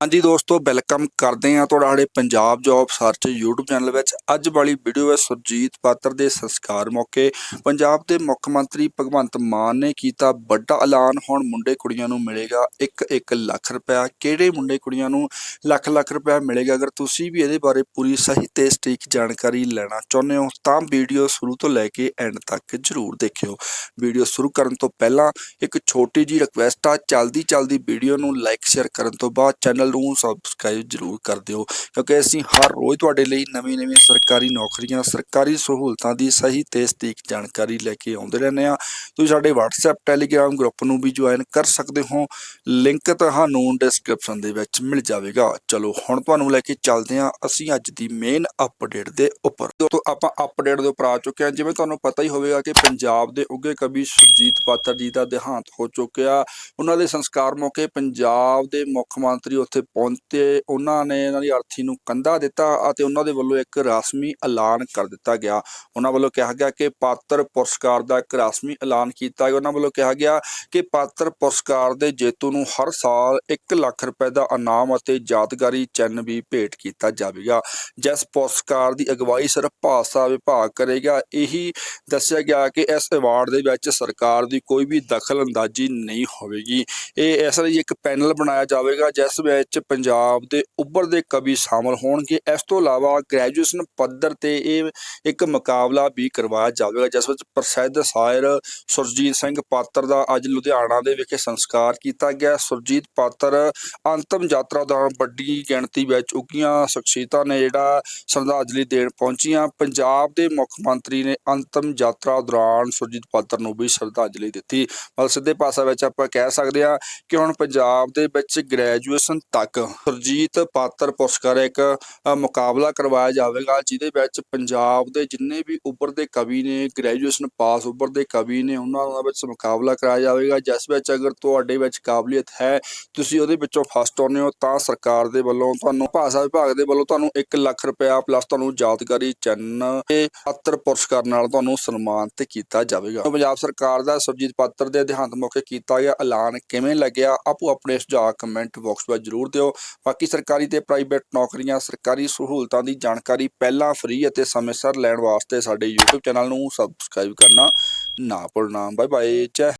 ਹਾਂਜੀ ਦੋਸਤੋ ਵੈਲਕਮ ਕਰਦੇ ਹਾਂ ਤੁਹਾਡਾ ਸਾਡੇ Punjab job search YouTube channel ਵਿੱਚ। ਅੱਜ ਵਾਲੀ ਵੀਡੀਓ ਹੈ ਸੁਰਜੀਤ ਪਾਤਰ ਦੇ ਸੰਸਕਾਰ ਮੌਕੇ। ਪੰਜਾਬ ਦੇ ਮੁੱਖ ਮੰਤਰੀ ਭਗਵੰਤ ਮਾਨ ਨੇ ਕੀਤਾ ਵੱਡਾ ਐਲਾਨ। ਹੁਣ ਮੁੰਡੇ ਕੁੜੀਆਂ ਨੂੰ ਮਿਲੇਗਾ 1-1 ਲੱਖ ਰੁਪਇਆ। ਕਿਹੜੇ ਮੁੰਡੇ ਕੁੜੀਆਂ ਨੂੰ ਲੱਖ ਲੱਖ ਰੁਪਇਆ ਮਿਲੇਗਾ? ਅਗਰ ਤੁਸੀਂ ਵੀ ਇਹਦੇ ਬਾਰੇ ਪੂਰੀ ਸਹੀ ਤੇ ਸਟੀਕ ਜਾਣਕਾਰੀ ਲੈਣਾ ਚਾਹੁੰਦੇ ਹੋ, ਤਾਂ ਵੀਡੀਓ ਸ਼ੁਰੂ ਤੋਂ ਲੈ ਕੇ ਐਂਡ ਤੱਕ ਜਰੂਰ ਦੇਖਿਓ। ਵੀਡੀਓ ਸ਼ੁਰੂ ਕਰਨ ਤੋਂ ਪਹਿਲਾਂ ਇੱਕ ਛੋਟੀ ਜੀ ਰਿਕੁਐਸਟ ਆ। ਚਲਦੀ ਚਲਦੀ ਵੀਡੀਓ ਨੂੰ ਲਾਈਕ ਸ਼ੇਅਰ ਕਰਨ ਤੋਂ ਬਾਅਦ ਚੈਨਲ ਨੂੰ ਸਬਸਕ੍ਰਾਈਬ ਜਰੂਰ ਕਰ ਦਿਓ, ਕਿਉਂਕਿ ਅਸੀਂ ਹਰ ਰੋਜ਼ ਤੁਹਾਡੇ ਲਈ ਨਵੀਂ ਨਵੀਂ ਸਰਕਾਰੀ ਨੌਕਰੀਆਂ, ਸਰਕਾਰੀ ਸਹੂਲਤਾਂ ਦੀ ਸਹੀ ਤੇ ਸਟੀਕ ਜਾਣਕਾਰੀ ਲੈ ਕੇ ਆਉਂਦੇ ਰਹਿੰਦੇ ਆ ਤੁਸੀਂ ਸਾਡੇ WhatsApp, Telegram ਗਰੁੱਪ ਨੂੰ ਵੀ ਜੁਆਇਨ ਕਰ ਸਕਦੇ ਹੋ। ਲਿੰਕ ਤੁਹਾਨੂੰ ਡਿਸਕ੍ਰਿਪਸ਼ਨ ਦੇ ਵਿੱਚ ਮਿਲ ਜਾਵੇਗਾ। ਚਲੋ, ਹੁਣ ਤੁਹਾਨੂੰ ਲੈ ਕੇ ਚੱਲਦੇ ਹਾਂ ਅਸੀਂ ਅੱਜ ਦੀ ਮੇਨ ਅਪਡੇਟ ਦੇ ਉੱਪਰ। ਦੋਸਤੋ ਆਪਾਂ ਅਪਡੇਟ ਦੇ ਉੱਪਰ ਆ ਚੁੱਕੇ ਹਾਂ। ਜਿਵੇਂ ਤੁਹਾਨੂੰ ਪਤਾ ਹੀ ਹੋਵੇਗਾ ਕਿ ਪੰਜਾਬ ਦੇ ਉੱਗੇ ਕਵੀ ਸੁਰਜੀਤ ਪਾਤਰ ਜੀ ਦਾ ਦੇਹਾਂਤ ਹੋ ਚੁੱਕਿਆ। ਉਹਨਾਂ ਦੇ ਸੰਸਕਾਰ ਮੌਕੇ ਪੰਜਾਬ ਦੇ ਮੁੱਖ ਮੰਤਰੀ ਉੱਥੇ ਪਹੁੰਚੇ, ਉਹਨਾਂ ਨੇ ਇਹਨਾਂ ਦੀ ਅਰਥੀ ਨੂੰ ਕੰਧਾ ਦਿੱਤਾ ਅਤੇ ਉਹਨਾਂ ਦੇ ਵੱਲੋਂ ਇੱਕ ਰਸਮੀ ਐਲਾਨ ਕਰ ਦਿੱਤਾ ਗਿਆ। ਉਹਨਾਂ ਵੱਲੋਂ ਕਿਹਾ ਗਿਆ ਕਿ ਪਾਤਰ ਪੁਰਸਕਾਰ ਦਾ ਇੱਕ ਰਸਮੀ ਐਲਾਨ ਕੀਤਾ ਗਿਆ। ਉਹਨਾਂ ਵੱਲੋਂ ਕਿਹਾ ਗਿਆ ਕਿ ਪਾਤਰ ਪੁਰਸਕਾਰ ਦੇ ਜੇਤੂ ਨੂੰ ਹਰ ਸਾਲ 1 ਲੱਖ ਰੁਪਏ ਦਾ ਇਨਾਮ ਅਤੇ ਯਾਦਗਾਰੀ ਚਿੰਨ੍ਹ ਵੀ ਭੇਟ ਕੀਤਾ ਜਾਵੇਗਾ। ਜਿਸ ਪੁਰਸਕਾਰ ਦੀ ਅਗਵਾਈ ਸਿਰਫ ਭਾਸ਼ਾ ਵਿਭਾਗ ਕਰੇਗਾ, ਇਹੀ ਦੱਸਿਆ ਗਿਆ ਕਿ ਇਸ ਅਵਾਰਡ ਦੇ ਵਿੱਚ ਸਰਕਾਰ ਦੀ ਕੋਈ ਵੀ ਦਖਲ ਅੰਦਾਜ਼ੀ ਨਹੀਂ ਹੋਵੇਗੀ। ਇਹ ਇਸ ਲਈ ਇੱਕ ਪੈਨਲ ਬਣਾਇਆ ਜਾਵੇਗਾ, ਜਿਸ ਵਿੱਚ ਪੰਜਾਬ ਦੇ ਉੱਭਰਦੇ ਕਵੀ ਸ਼ਾਮਲ ਹੋਣਗੇ। ਇਸ ਤੋਂ ਇਲਾਵਾ ਗ੍ਰੈਜੂਏਸ਼ਨ ਪੱਧਰ ਤੇ ਇਹ ਇੱਕ ਮੁਕਾਬਲਾ ਵੀ ਕਰਵਾਇਆ ਜਾਵੇਗਾ, ਜਿਸ ਵਿੱਚ ਪ੍ਰਸਿੱਧ ਸ਼ਾਇਰ ਸੁਰਜੀਤ ਸਿੰਘ ਪਾਤਰ ਦਾ ਅੱਜ ਲੁਧਿਆਣਾ ਦੇ ਵਿਖੇ ਸੰਸਕਾਰ ਕੀਤਾ ਗਿਆ। ਸੁਰਜੀਤ ਪਾਤਰ ਅੰਤਮ ਯਾਤਰਾ ਦੌਰਾਨ ਵੱਡੀ ਗਿਣਤੀ ਵਿੱਚ ਉੱਗੀਆਂ ਸ਼ਖਸੀਅਤਾਂ ਨੇ ਜਿਹੜਾ ਸ਼ਰਧਾਂਜਲੀ ਦੇਣ ਪਹੁੰਚੀਆਂ। ਪੰਜਾਬ ਦੇ ਮੁੱਖ ਮੰਤਰੀ ਨੇ ਅੰਤਮ ਯਾਤਰਾ ਦੌਰਾਨ ਸੁਰਜੀਤ ਪਾਤਰ ਨੂੰ ਵੀ ਸ਼ਰਧਾਂਜਲੀ ਦਿੱਤੀ। ਮਤਲਬ ਸਿੱਧੇ ਭਾਸ਼ਾ ਵਿੱਚ ਆਪਾਂ ਕਹਿ ਸਕਦੇ ਹਾਂ ਕਿ ਹੁਣ ਪੰਜਾਬ ਦੇ ਵਿੱਚ ਗ੍ਰੈਜੂਏਸ਼ਨ ਤੱਕ। ਸੁਰਜੀਤ ਪਾਤਰ ਪੁਰਸਕਾਰ ਇੱਕ ਮੁਕਾਬਲਾ ਕਰਵਾਇਆ ਜਾਵੇਗਾ, ਜਿਹਦੇ ਵਿੱਚ ਪੰਜਾਬ ਦੇ ਜਿੰਨੇ ਵੀ ਉੱਭਰਦੇ ਕਵੀ ਨੇ ਗ੍ਰੈਜੂਏਸ਼ਨ ਪਾਸ ਉੱਭਰਦੇ ਕਵੀ ਨੇ, ਉਹਨਾਂ ਦਾ ਵਿੱਚ ਮੁਕਾਬਲਾ ਕਰਾਇਆ ਜਾਵੇਗਾ, ਜਿਸ ਵਿੱਚ ਅਗਰ ਤੁਹਾਡੇ ਵਿੱਚ ਕਾਬਲੀਅਤ ਹੈ, ਤੁਸੀਂ ਉਹਦੇ ਵਿੱਚੋਂ ਫਸਟ ਆਉਂਦੇ ਹੋ, ਤਾਂ ਸਰਕਾਰ ਦੇ ਵੱਲੋਂ ਤੁਹਾਨੂੰ, ਭਾਸ਼ਾ ਵਿਭਾਗ ਦੇ ਵੱਲੋਂ ਤੁਹਾਨੂੰ 1 ਲੱਖ ਰੁਪਇਆ ਪਲੱਸ ਤੁਹਾਨੂੰ ਯਾਦਗਾਰੀ ਚਿੰਨ੍ਹ ਤੇ ਪਾਤਰ ਪੁਰਸਕਾਰ ਨਾਲ ਤੁਹਾਨੂੰ ਸਨਮਾਨਿਤ ਕੀਤਾ ਜਾਵੇਗਾ। ਪੰਜਾਬ ਸਰਕਾਰ ਦਾ ਸੁਰਜੀਤ ਪਾਤਰ ਦੇ ਦੇਹਾਂਤ ਮੌਕੇ ਕੀਤਾ ਗਿਆ, ਐਲਾਨ ਕਿਵੇਂ ਲੱਗਿਆ? ਆਪੋ ਆਪਣੇ ਸੁਝਾਅ ਕਮੈਂਟ ਬਾਕਸ ਵਿੱਚ ਜ਼ਰੂਰ ਜਰੂਰ ਦਿਓ। ਬਾਕੀ ਸਰਕਾਰੀ ਤੇ ਪ੍ਰਾਈਵੇਟ ਨੌਕਰੀਆਂ, ਸਰਕਾਰੀ ਸਹੂਲਤਾਂ ਦੀ ਜਾਣਕਾਰੀ ਪਹਿਲਾਂ ਫ੍ਰੀ ਅਤੇ ਸਮੇਂ ਸਿਰ ਲੈਣ ਵਾਸਤੇ ਸਾਡੇ YouTube ਚੈਨਲ ਨੂੰ ਸਬਸਕ੍ਰਾਈਬ ਕਰਨਾ ਨਾ ਭੁੱਲਣਾ। ਬਾਏ ਬਾਏ ਜੈ